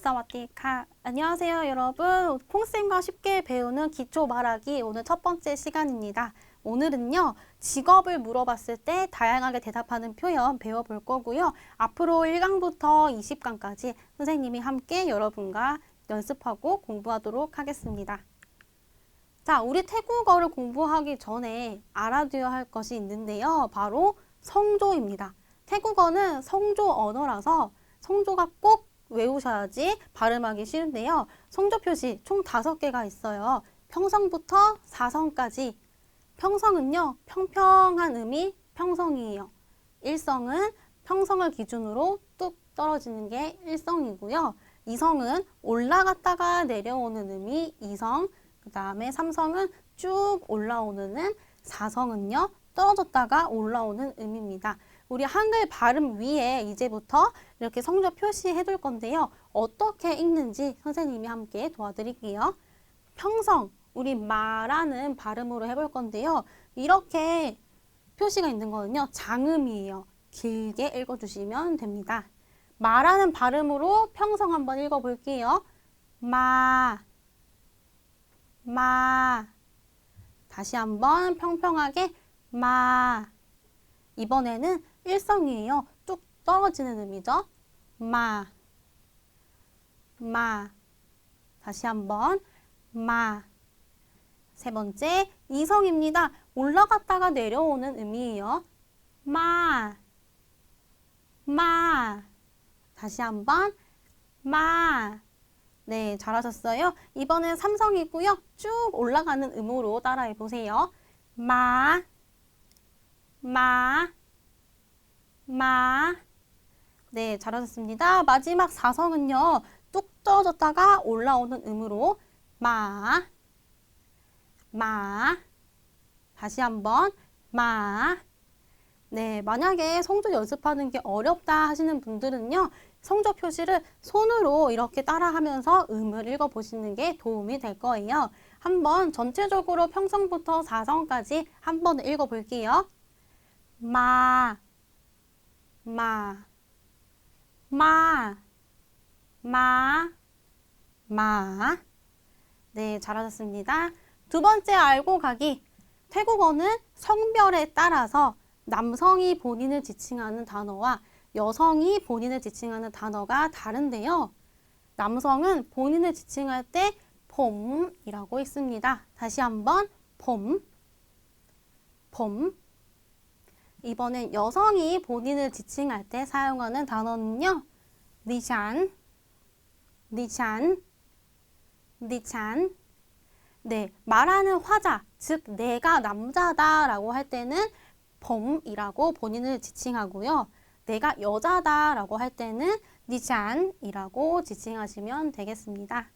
사와디카. 안녕하세요, 여러분. 콩쌤과 쉽게 배우는 기초 말하기 오늘 첫 번째 시간입니다. 오늘은요, 직업을 물어봤을 때 다양하게 대답하는 표현 배워볼 거고요. 앞으로 1강부터 20강까지 선생님이 함께 여러분과 연습하고 공부하도록 하겠습니다. 자, 우리 태국어를 공부하기 전에 알아둬야 할 것이 있는데요. 바로 성조입니다. 태국어는 성조 언어라서 성조가 꼭 외우셔야지 발음하기 쉬운데요. 성조 표시 총 다섯 개가 있어요. 평성부터 사성까지. 평성은요, 평평한 음이 평성이에요. 일성은 평성을 기준으로 뚝 떨어지는 게 일성이고요. 이성은 올라갔다가 내려오는 음이 이성, 그 다음에 삼성은 쭉 올라오는 음, 사성은요, 떨어졌다가 올라오는 음입니다. 우리 한글 발음 위에 이제부터 이렇게 성조 표시해 둘 건데요. 어떻게 읽는지 선생님이 함께 도와드릴게요. 평성, 우리 마라는 발음으로 해볼 건데요. 이렇게 표시가 있는 거는요. 장음이에요. 길게 읽어주시면 됩니다. 마라는 발음으로 평성 한번 읽어볼게요. 마, 마. 다시 한번 평평하게 마. 이번에는 일성이에요. 뚝 떨어지는 음이죠. 마, 마. 다시 한번 마. 세 번째 이성입니다. 올라갔다가 내려오는 음이에요. 마, 마. 다시 한번 마. 네, 잘하셨어요. 이번엔 삼성이고요. 쭉 올라가는 음으로 따라해 보세요. 마, 마, 마. 네, 잘하셨습니다. 마지막 사성은요. 뚝 떨어졌다가 올라오는 음으로 마, 마. 다시 한번 마. 네, 만약에 성조 연습하는 게 어렵다 하시는 분들은요. 성조 표시를 손으로 이렇게 따라하면서 음을 읽어보시는 게 도움이 될 거예요. 한번 전체적으로 평성부터 사성까지 한번 읽어볼게요. 마, 마, 마, 마, 마. 네, 잘하셨습니다. 두 번째 알고 가기. 태국어는 성별에 따라서 남성이 본인을 지칭하는 단어와 여성이 본인을 지칭하는 단어가 다른데요. 남성은 본인을 지칭할 때 봄이라고 있습니다. 다시 한번 봄, 봄. 이번엔 여성이 본인을 지칭할 때 사용하는 단어는요. 니찬, 니찬, 니찬. 네, 말하는 화자, 즉 내가 남자다라고 할 때는 봄이라고 본인을 지칭하고요. 내가 여자다라고 할 때는 니찬이라고 지칭하시면 되겠습니다.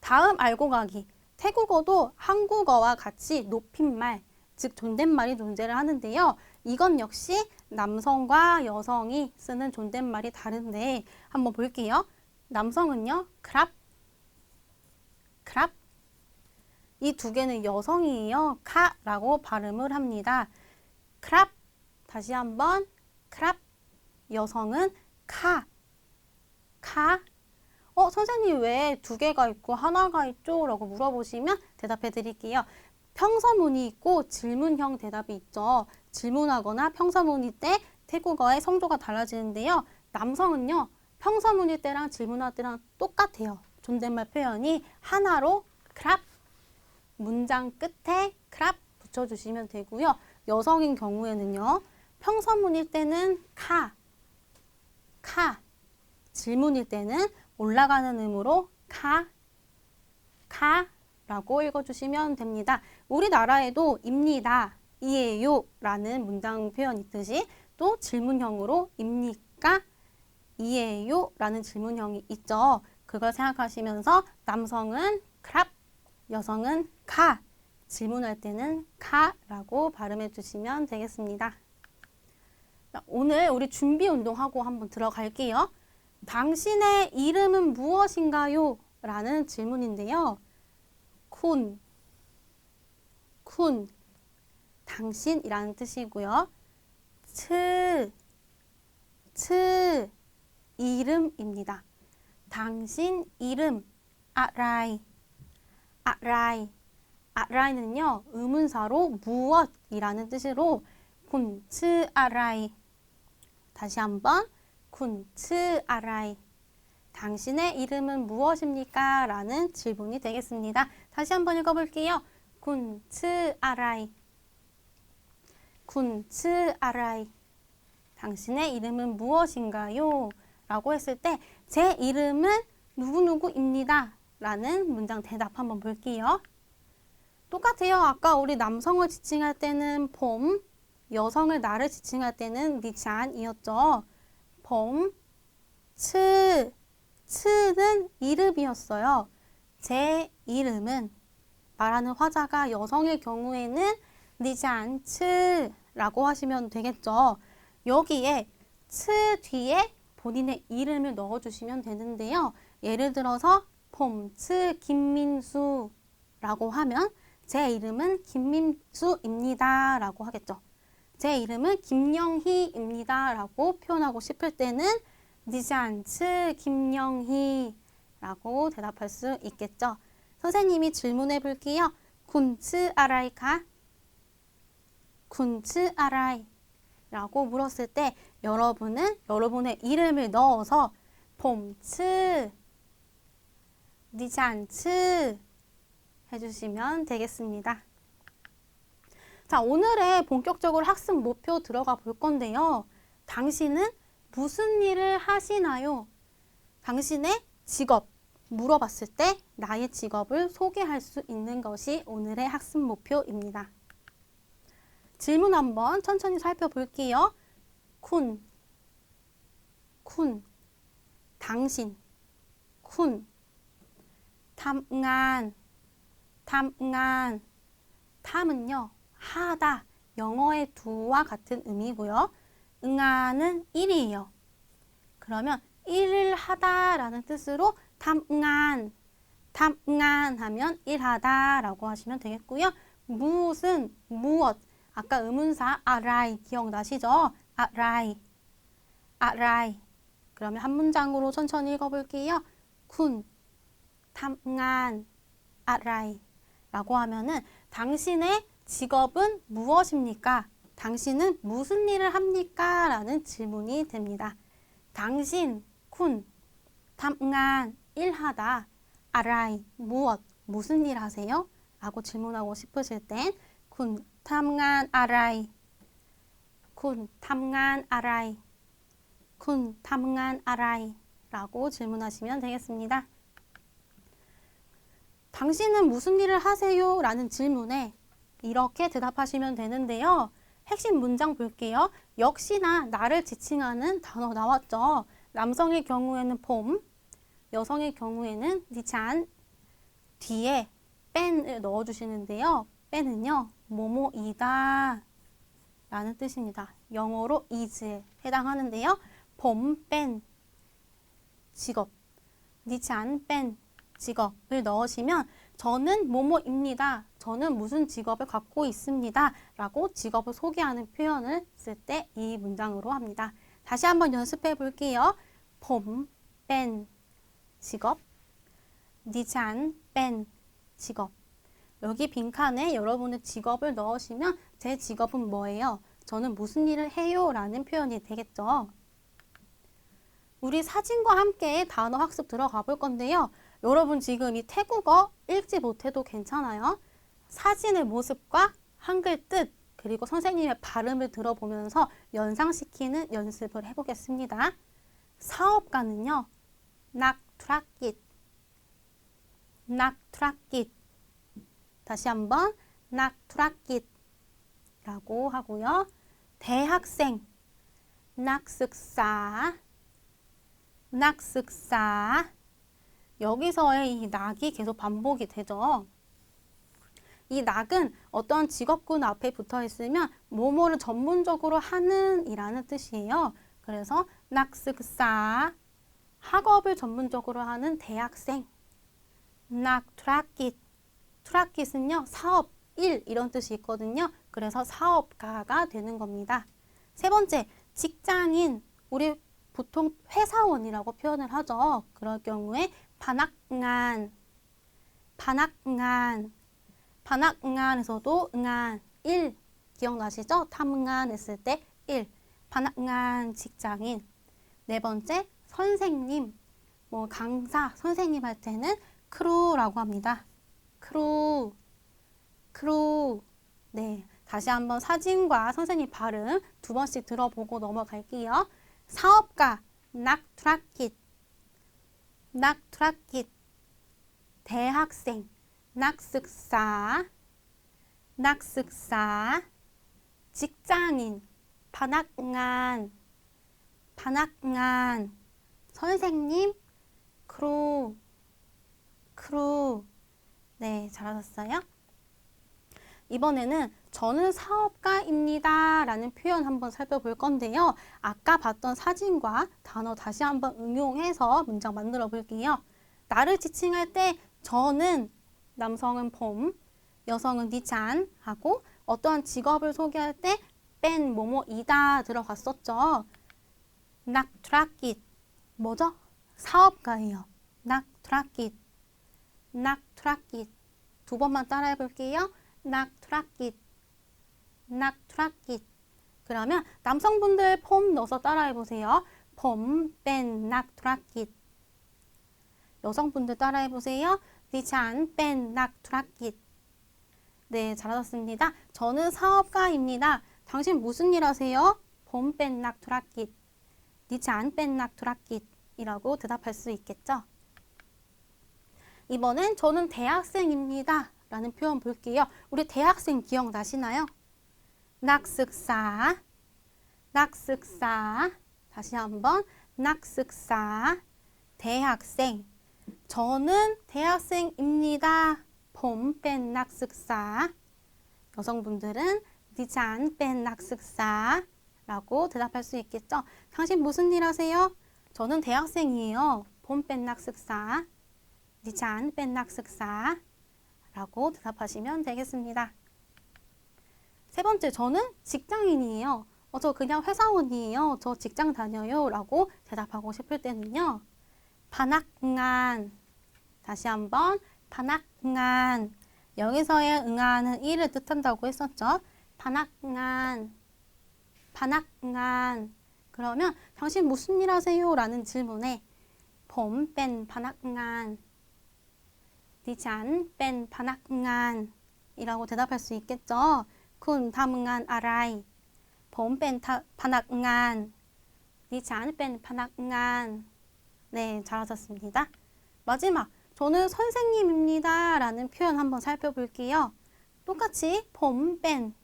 다음 알고 가기. 태국어도 한국어와 같이 높임말, 즉 존댓말이 존재를 하는데요. 이건 역시 남성과 여성이 쓰는 존댓말이 다른데 한번 볼게요. 남성은요. 크랍, 크랍. 이 두 개는 여성이에요. 카라고 발음을 합니다. 크랍. 다시 한번 크랍. 여성은 카. 카. 어, 선생님 왜 두 개가 있고 하나가 있죠? 라고 물어보시면 대답해 드릴게요. 평서문이 있고 질문형 대답이 있죠. 질문하거나 평서문일 때 태국어의 성조가 달라지는데요. 남성은요. 평서문일 때랑 질문할 때랑 똑같아요. 존댓말 표현이 하나로 크랍 문장 끝에 크랍 붙여주시면 되고요. 여성인 경우에는요. 평서문일 때는 카, 카 질문일 때는 올라가는 음으로 카, 카라고 읽어주시면 됩니다. 우리나라에도 입니다, 이에요 라는 문장 표현 있듯이 또 질문형으로 입니까, 이에요 라는 질문형이 있죠. 그걸 생각하시면서 남성은 크랍, 여성은 카, 질문할 때는 카라고 발음해 주시면 되겠습니다. 오늘 우리 준비 운동하고 한번 들어갈게요. 당신의 이름은 무엇인가요? 라는 질문인데요. 쿤, 쿤, 당신이라는 뜻이고요. 츠, 츠, 이름입니다. 당신 이름 아라이 아라이 아라이는요 의문사로 무엇이라는 뜻으로 군츠 아라이 다시 한번 군츠 아라이 당신의 이름은 무엇입니까? 라는 질문이 되겠습니다. 다시 한번 읽어볼게요. 군츠 아라이 당신의 이름은 무엇인가요? 라고 했을 때 제 이름은 누구누구입니다. 라는 문장 대답 한번 볼게요. 똑같아요. 아까 우리 남성을 지칭할 때는 봄, 여성을 나를 지칭할 때는 니찬이었죠. 봄, 츠, 츠는 이름이었어요. 제 이름은 말하는 화자가 여성의 경우에는 니찬 츠라고 하시면 되겠죠. 여기에 츠 뒤에 본인의 이름을 넣어주시면 되는데요. 예를 들어서 봄츠 김민수라고 하면 제 이름은 김민수입니다. 라고 하겠죠. 제 이름은 김영희입니다. 라고 표현하고 싶을 때는 니잔츠 김영희 라고 대답할 수 있겠죠. 선생님이 질문해 볼게요. 군츠 아라이카? 군츠 아라이 라고 물었을 때 여러분은 여러분의 이름을 넣어서 봄츠 니잔츠 해주시면 되겠습니다. 자, 오늘의 본격적으로 학습 목표 들어가 볼 건데요. 당신은 무슨 일을 하시나요? 당신의 직업 물어봤을 때 나의 직업을 소개할 수 있는 것이 오늘의 학습 목표입니다. 질문 한번 천천히 살펴볼게요. 쿤, 쿤, 당신, 쿤, 탐응안, 탐응안, 탐은요 하다, 영어의 두와 같은 의미고요. 응안은 일이에요. 그러면 일을 하다라는 뜻으로 탐응안, 탐응안 하면 일하다 라고 하시면 되겠고요. 무엇은 무엇, 아까 의문사 아라이 기억나시죠? 아라이, 아라이. 그러면 한 문장으로 천천히 읽어볼게요. 군, 탐안, 아라이. 라고 하면은 당신의 직업은 무엇입니까? 당신은 무슨 일을 합니까? 라는 질문이 됩니다. 당신, 군, 탐안, 일하다, 아라이, 무엇, 무슨 일 하세요? 라고 질문하고 싶으실 땐 군, 탐안, 아라이, 군, 탐안, 아라이, 군, 탐안, 아라이 라고 질문하시면 되겠습니다. 당신은 무슨 일을 하세요? 라는 질문에 이렇게 대답하시면 되는데요. 핵심 문장 볼게요. 역시나 나를 지칭하는 단어 나왔죠. 남성의 경우에는 봄, 여성의 경우에는 니찬 뒤에 뺀을 넣어주시는데요. 뺀은요, 뭐뭐이다 라는 뜻입니다. 영어로 is에 해당하는데요. 봄, 뺀, 직업, 니찬, 뺀, 직업을 넣으시면 저는 뭐뭐입니다. 저는 무슨 직업을 갖고 있습니다. 라고 직업을 소개하는 표현을 쓸 때 이 문장으로 합니다. 다시 한번 연습해 볼게요. 봄, 뺀, 직업, 니찬, 뺀, 직업. 여기 빈칸에 여러분의 직업을 넣으시면 제 직업은 뭐예요? 저는 무슨 일을 해요? 라는 표현이 되겠죠. 우리 사진과 함께 단어 학습 들어가 볼 건데요. 여러분 지금 이 태국어 읽지 못해도 괜찮아요. 사진의 모습과 한글 뜻 그리고 선생님의 발음을 들어보면서 연상시키는 연습을 해보겠습니다. 사업가는요. 낙 트라깃 낙트라깃 다시 한번 낙트라깃 라고 하고요. 대학생 낙ศึกษา 낙ศึกษา여기서의 이 낙이 계속 반복이 되죠. 이 낙은 어떤 직업군 앞에 붙어 있으면 뭐뭐를 전문적으로 하는 이라는 뜻이에요. 그래서 낙ศึกษา 학업을 전문적으로 하는 대학생 낙 트라깃 트라깃은요 사업, 일 이런 뜻이 있거든요. 그래서 사업가가 되는 겁니다. 세 번째 직장인 우리 보통 회사원이라고 표현을 하죠. 그럴 경우에 반학응안, 반학응안, 반학응안에서도 응안 1 기억나시죠? 탐응안 했을 때 1. 반학응안 직장인. 네 번째 선생님, 뭐 강사, 선생님 할 때는 크루라고 합니다. 크루, 크루. 네, 다시 한번 사진과 선생님 발음 두 번씩 들어보고 넘어갈게요. 사업가, 낙트라킷, 낙트라킷. 대학생, 낙ศึ사, 낙ศึ사. 직장인, 반학응안, 반학응안. 선생님, 크루, 크루. 네, 잘하셨어요? 이번에는 저는 사업가입니다 라는 표현 한번 살펴볼 건데요. 아까 봤던 사진과 단어 다시 한번 응용해서 문장 만들어 볼게요. 나를 지칭할 때 저는 남성은 봄, 여성은 니찬 하고 어떠한 직업을 소개할 때뺀 뭐뭐이다 들어갔었죠. 낙트라킷 뭐죠? 사업가예요. 낙트라킷 낙트라킷 두 번만 따라해 볼게요. 낙트라킷 낙트라킷 그러면 남성분들 폼 넣어서 따라해 보세요. 폼, 뺀, 낙트라킷 여성분들 따라해 보세요. 디찬, 뺀, 낙트라킷 네, 잘하셨습니다. 저는 사업가입니다. 당신 무슨 일 하세요? 봄, 뺀, 낙트라킷 디찬, 뺀, 낙트라킷 이라고 대답할 수 있겠죠. 이번엔 저는 대학생입니다. 라는 표현 볼게요. 우리 대학생 기억나시나요? 낙ศึ사, 낙ศึ사. 다시 한번 낙ศึ사, 대학생. 저는 대학생입니다. 봄 뺀 낙ศึ사. 여성분들은 디찬 뺀 낙ศึ사. 라고 대답할 수 있겠죠. 당신 무슨 일 하세요? 저는 대학생이에요. 봄뺀 낙ศึ사. 디찬 뺀 낙ศึ사. 라고 대답하시면 되겠습니다. 세 번째, 저는 직장인이에요. 어, 저 그냥 회사원이에요. 저 직장 다녀요. 라고 대답하고 싶을 때는요. 반학응안. 다시 한번 반학응안. 여기서의 응안은 이를 뜻한다고 했었죠. 반학응안. 반학응안. 그러면 당신 무슨 일 하세요? 라는 질문에 봄뺀 반학응안. 디찬 뺀 반학응안 이라고 대답할 수 있겠죠. 군 담응안 아라이 봄뺀 반학응안 디찬 뺀 반학응안 네 잘하셨습니다. 마지막 저는 선생님입니다 라는 표현 한번 살펴볼게요. 똑같이 봄뺀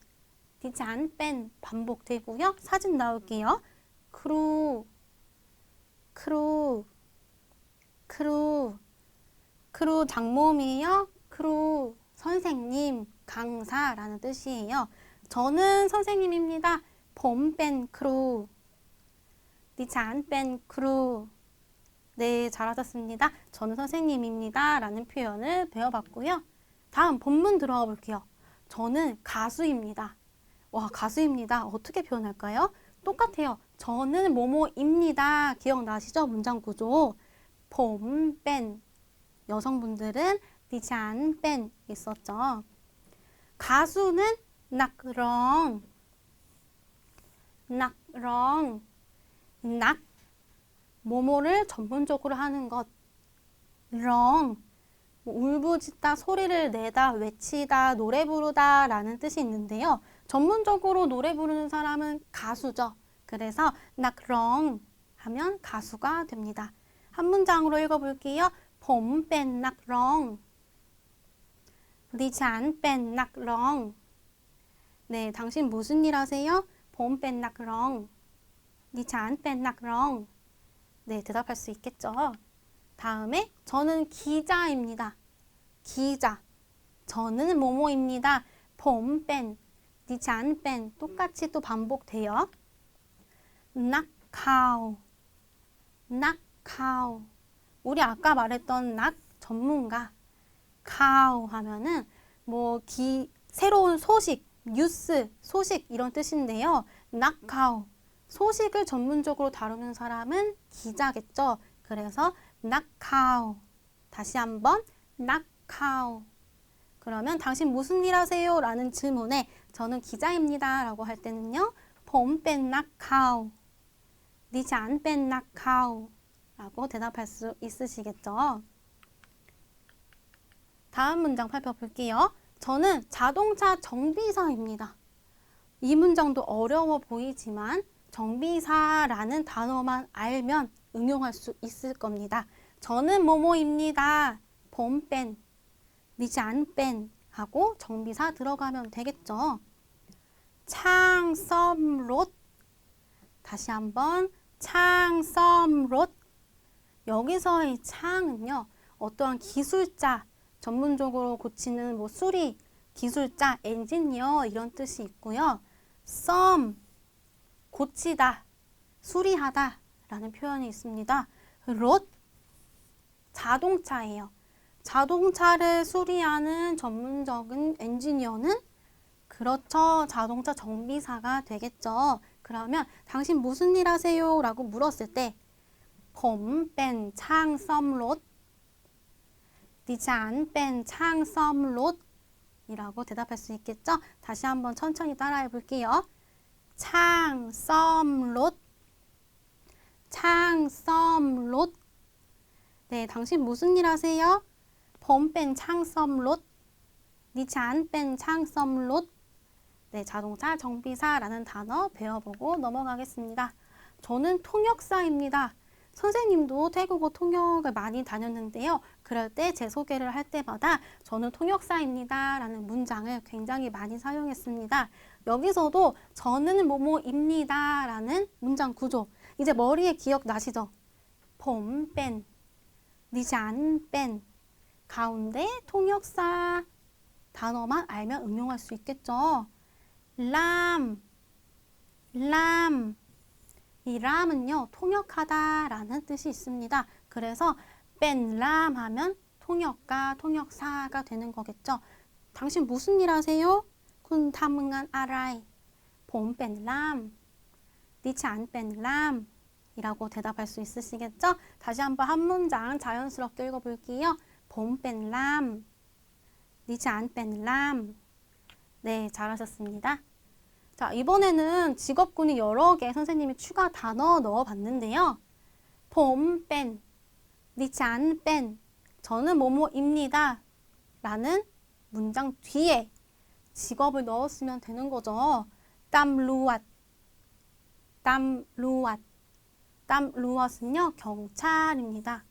디찬 뺀 반복되고요. 사진 나올게요. 크루 크루 크루 크루 장모이요 크루 선생님, 강사라는 뜻이에요. 저는 선생님입니다. 봄 뺀 크루. 디찬 뺀 크루. 네, 잘하셨습니다. 저는 선생님입니다. 라는 표현을 배워봤고요. 다음 본문 들어가 볼게요. 저는 가수입니다. 와, 가수입니다. 어떻게 표현할까요? 똑같아요. 저는 뭐뭐입니다. 기억나시죠? 문장 구조. 봄, 뺀. 여성분들은 디찬, 뺀 있었죠. 가수는 낙렁, 낙렁, 낙, 모모를 전문적으로 하는 것, 렁, 뭐 울부짖다, 소리를 내다, 외치다, 노래 부르다 라는 뜻이 있는데요. 전문적으로 노래 부르는 사람은 가수죠. 그래서 낙롱 하면 가수가 됩니다. 한 문장으로 읽어볼게요. 봄뺀 낙롱 리잔뺀 낙롱 네, 당신 무슨 일 하세요? 봄뺀 낙롱 리잔뺀 낙롱 네, 대답할 수 있겠죠. 다음에 저는 기자입니다. 기자 저는 모모입니다. 봄뺀 니찬 뺀 똑같이 또 반복돼요. 낙카오 낙카오 우리 아까 말했던 낙 전문가 카오 하면은 뭐 기 새로운 소식 뉴스 소식 이런 뜻인데요. 낙카오 소식을 전문적으로 다루는 사람은 기자겠죠. 그래서 낙카오 다시 한번 낙카오 그러면 당신 무슨 일 하세요? 라는 질문에 저는 기자입니다. 라고 할 때는요. 봄뺀 낙카오. 니잔 뺀 낙카오. 라고 대답할 수 있으시겠죠. 다음 문장 살펴볼게요. 저는 자동차 정비사입니다. 이 문장도 어려워 보이지만 정비사라는 단어만 알면 응용할 수 있을 겁니다. 저는 뭐뭐입니다. 봄뺀, 니잔뺀 하고 정비사 들어가면 되겠죠. 창섬롯 다시 한번 창섬롯 여기서의 창은요. 어떠한 기술자 전문적으로 고치는 뭐 수리 기술자 엔지니어 이런 뜻이 있고요. 썸 고치다 수리하다 라는 표현이 있습니다. 롯 자동차예요. 자동차를 수리하는 전문적인 엔지니어는 그렇죠. 자동차 정비사가 되겠죠. 그러면 당신 무슨 일 하세요? 라고 물었을 때 봄, 뺀, 창, 썸, 롯 디잔, 뺀, 창, 썸, 롯 이라고 대답할 수 있겠죠? 다시 한번 천천히 따라해 볼게요. 창, 썸, 롯 창, 썸, 롯 네, 당신 무슨 일 하세요? ผมเป็นช่างซ่อมรถ 디잔 뺀 창ซ่อม 네, 자동차 정비사라는 단어 배워보고 넘어가겠습니다. 저는 통역사입니다. 선생님도 태국어 통역을 많이 다녔는데요. 그럴 때 제 소개를 할 때마다 저는 통역사입니다. 라는 문장을 굉장히 많이 사용했습니다. 여기서도 저는 뭐뭐입니다. 라는 문장 구조. 이제 머리에 기억나시죠? 봄, 뺀, 니잔, 뺀. 가운데 통역사 단어만 알면 응용할 수 있겠죠. 람, 람. 이 람은요, 통역하다 라는 뜻이 있습니다. 그래서 뺀람 하면 통역가, 통역사가 되는 거겠죠. 당신 무슨 일 하세요? 군 탐응한 아라이. 봄뺀 람. 니치 안뺀 람. 이라고 대답할 수 있으시겠죠? 다시 한번 한 문장 자연스럽게 읽어볼게요. 봄뺀 람. 니치 안뺀 람. 네, 잘하셨습니다. 자, 이번에는 직업군이 여러 개 선생님이 추가 단어 넣어 봤는데요. 봄, 뺀, 니잔, 뺀, 저는 뭐뭐입니다. 라는 문장 뒤에 직업을 넣었으면 되는 거죠. 땀루앗, 땀루앗, 땀루앗은요, 경찰입니다.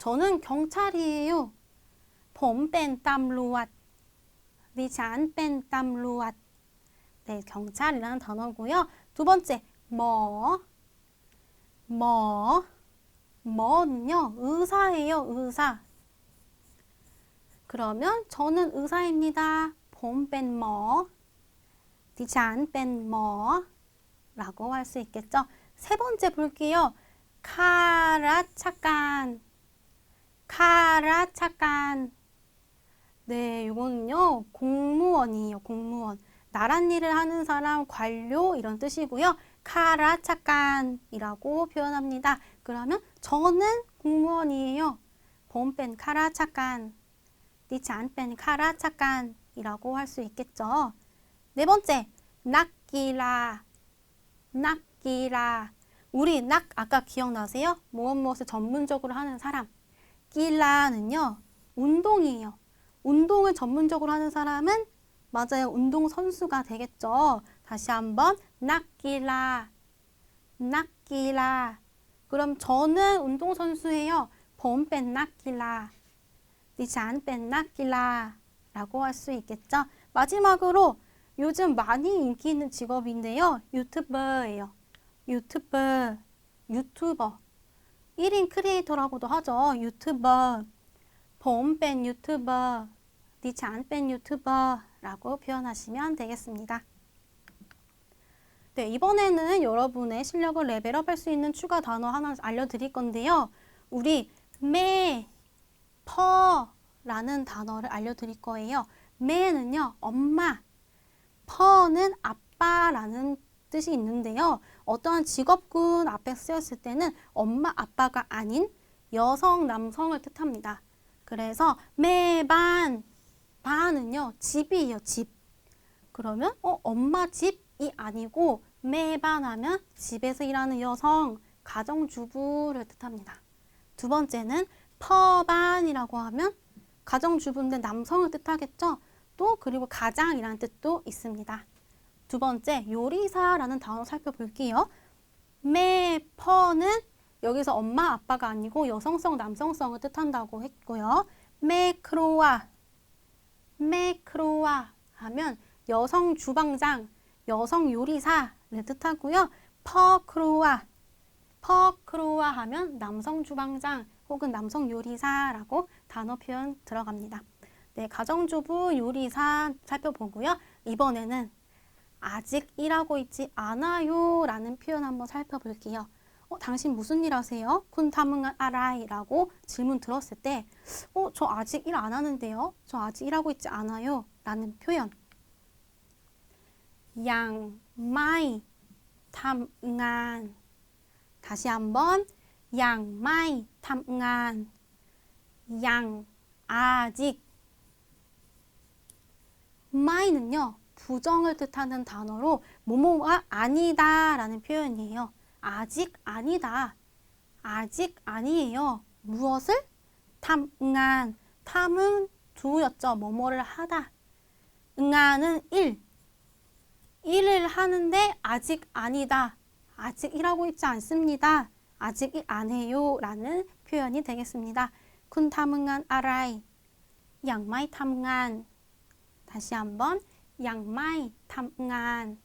저는 경찰이에요. 봄 뺀 땀루앗. 네 리샨 뺀 땀루앗. 네, 경찰이라는 단어고요. 두 번째, 뭐. 뭐. 뭐는요, 의사예요, 의사. 그러면 저는 의사입니다. 봄 뺀 뭐. 디샨 네 뺀 뭐. 라고 할 수 있겠죠. 세 번째 볼게요. 카라차깐. 카라차깐. 네, 이거는요, 공무원이에요, 공무원. 나란 일을 하는 사람, 관료, 이런 뜻이고요. 카라차깐이라고 표현합니다. 그러면 저는 공무원이에요. 봄뺀 카라차깐, 디찬뺀 카라차깐이라고 할 수 있겠죠. 네 번째, 낙기라, 낙기라. 우리 낙 아까 기억나세요? 무엇 무엇을 전문적으로 하는 사람. 끼라는요, 운동이에요. 운동을 전문적으로 하는 사람은 맞아요. 운동 선수가 되겠죠. 다시 한번 낙기라 낙기라 그럼 저는 운동 선수예요. 봄뺀 낙기라 디잔뺀 낙기라 라고 할 수 있겠죠. 마지막으로 요즘 많이 인기 있는 직업인데요. 유튜버예요. 유튜버 유튜버 1인 크리에이터라고도 하죠. 유튜버, 보험 뺀 유튜버, 니치 안 뺀 유튜버라고 표현하시면 되겠습니다. 네, 이번에는 여러분의 실력을 레벨업 할 수 있는 추가 단어 하나 알려드릴 건데요. 우리 매, 퍼 라는 단어를 알려드릴 거예요. 매는요, 엄마, 퍼는 아빠라는 뜻이 있는데요. 어떠한 직업군 앞에 쓰였을 때는 엄마, 아빠가 아닌 여성, 남성을 뜻합니다. 그래서 매반, 반은요, 집이에요, 집. 그러면 어, 엄마 집이 아니고 매반 하면 집에서 일하는 여성, 가정주부를 뜻합니다. 두 번째는 퍼반이라고 하면 가정주부인데 남성을 뜻하겠죠. 또 그리고 가장이라는 뜻도 있습니다. 두 번째 요리사라는 단어 살펴볼게요. 매퍼는 여기서 엄마 아빠가 아니고 여성성 남성성을 뜻한다고 했고요. 매크로아 매크로아 하면 여성 주방장, 여성 요리사를 뜻하고요. 퍼크로아 퍼크로아 하면 남성 주방장 혹은 남성 요리사라고 단어 표현 들어갑니다. 네, 가정주부 요리사 살펴보고요. 이번에는 아직 일하고 있지 않아요 라는 표현 한번 살펴볼게요. 어, 당신 무슨 일 하세요? 쿤타문간 아라이 라고 질문 들었을 때, 어, 저 아직 일 안 하는데요? 저 아직 일하고 있지 않아요? 라는 표현. 양, 마이, 탐간. 다시 한번, 양, 마이, 탐간. 양, 아직. 마이는요, 부정을 뜻하는 단어로 뭐뭐가 아니다 라는 표현이에요. 아직 아니다. 아직 아니에요. 무엇을? 탐응한. 탐은 두였죠. 뭐뭐를 하다. 응하는 일. 일을 하는데 아직 아니다. 아직 일하고 있지 않습니다. 아직 일 안 해요. 라는 표현이 되겠습니다. 군 탐응한 아라이. 양마이 탐응한. 다시 한번. 양 마이 탐응한.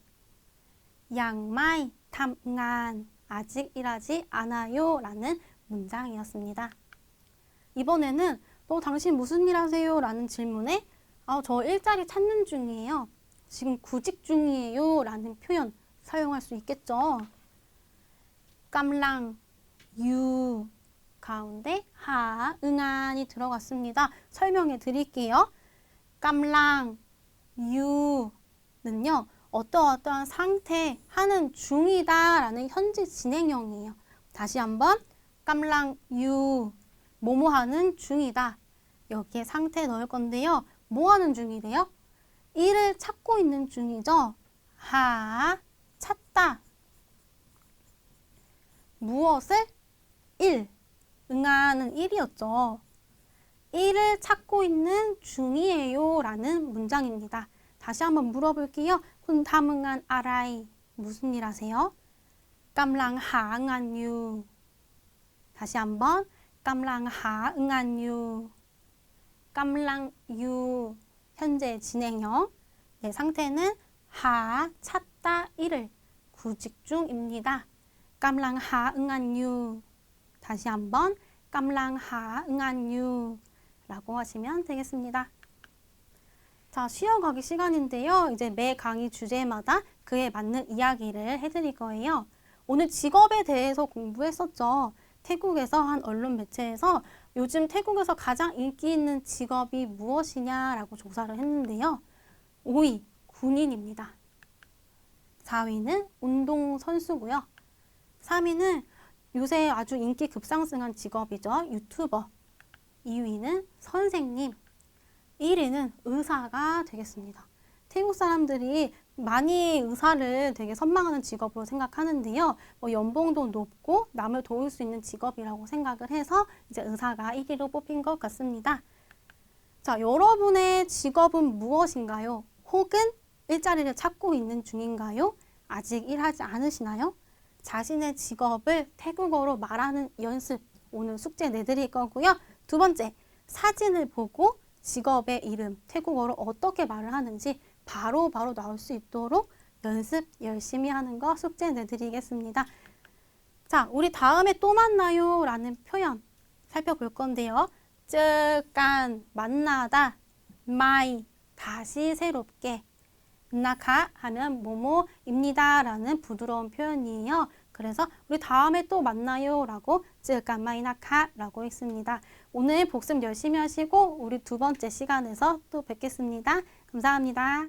양마이 탐응한. 아직 일하지 않아요. 라는 문장이었습니다. 이번에는 너 당신 무슨 일 하세요? 라는 질문에 아, 저 일자리 찾는 중이에요. 지금 구직 중이에요. 라는 표현 사용할 수 있겠죠. 깜랑, 유 가운데 하, 응안이 들어갔습니다. 설명해 드릴게요. 깜랑, 유는요. 어떠어떠한 상태 하는 중이다 라는 현재 진행형이에요. 다시 한번 깜랑 유 뭐뭐 하는 중이다. 여기에 상태 넣을 건데요. 뭐 하는 중이래요? 일을 찾고 있는 중이죠. 하 찾다. 무엇을? 일. 응하는 일이었죠. 일을 찾고 있는 중이에요 라는 문장입니다. 다시 한번 물어볼게요. 군 탐응한 아라이 무슨 일 하세요? 깜랑 하응한 유 다시 한번 깜랑 하응한 유 깜랑 유 현재 진행형 네, 상태는 하 찾다 일을 구직 중입니다. 깜랑 하응한 유 다시 한번 깜랑 하응한 유 라고 하시면 되겠습니다. 자, 쉬어가기 시간인데요. 이제 매 강의 주제마다 그에 맞는 이야기를 해드릴 거예요. 오늘 직업에 대해서 공부했었죠. 태국에서 한 언론 매체에서 요즘 태국에서 가장 인기 있는 직업이 무엇이냐라고 조사를 했는데요. 5위, 군인입니다. 4위는 운동선수고요. 3위는 요새 아주 인기 급상승한 직업이죠. 유튜버. 2위는 선생님. 1위는 의사가 되겠습니다. 태국 사람들이 많이 의사를 되게 선망하는 직업으로 생각하는데요. 뭐 연봉도 높고 남을 도울 수 있는 직업이라고 생각을 해서 이제 의사가 1위로 뽑힌 것 같습니다. 자, 여러분의 직업은 무엇인가요? 혹은 일자리를 찾고 있는 중인가요? 아직 일하지 않으시나요? 자신의 직업을 태국어로 말하는 연습 오늘 숙제 내드릴 거고요. 두 번째, 사진을 보고 직업의 이름, 태국어로 어떻게 말을 하는지 바로 바로 나올 수 있도록 연습 열심히 하는 거 숙제 내드리겠습니다. 자, 우리 다음에 또 만나요 라는 표현 살펴볼 건데요. 쯔깐, 만나다, 마이, 다시 새롭게, 나가 하면 뭐뭐입니다 라는 부드러운 표현이에요. 그래서 우리 다음에 또 만나요 라고 쯔깐 마이 나카 라고 했습니다. 오늘 복습 열심히 하시고 우리 두 번째 시간에서 또 뵙겠습니다. 감사합니다.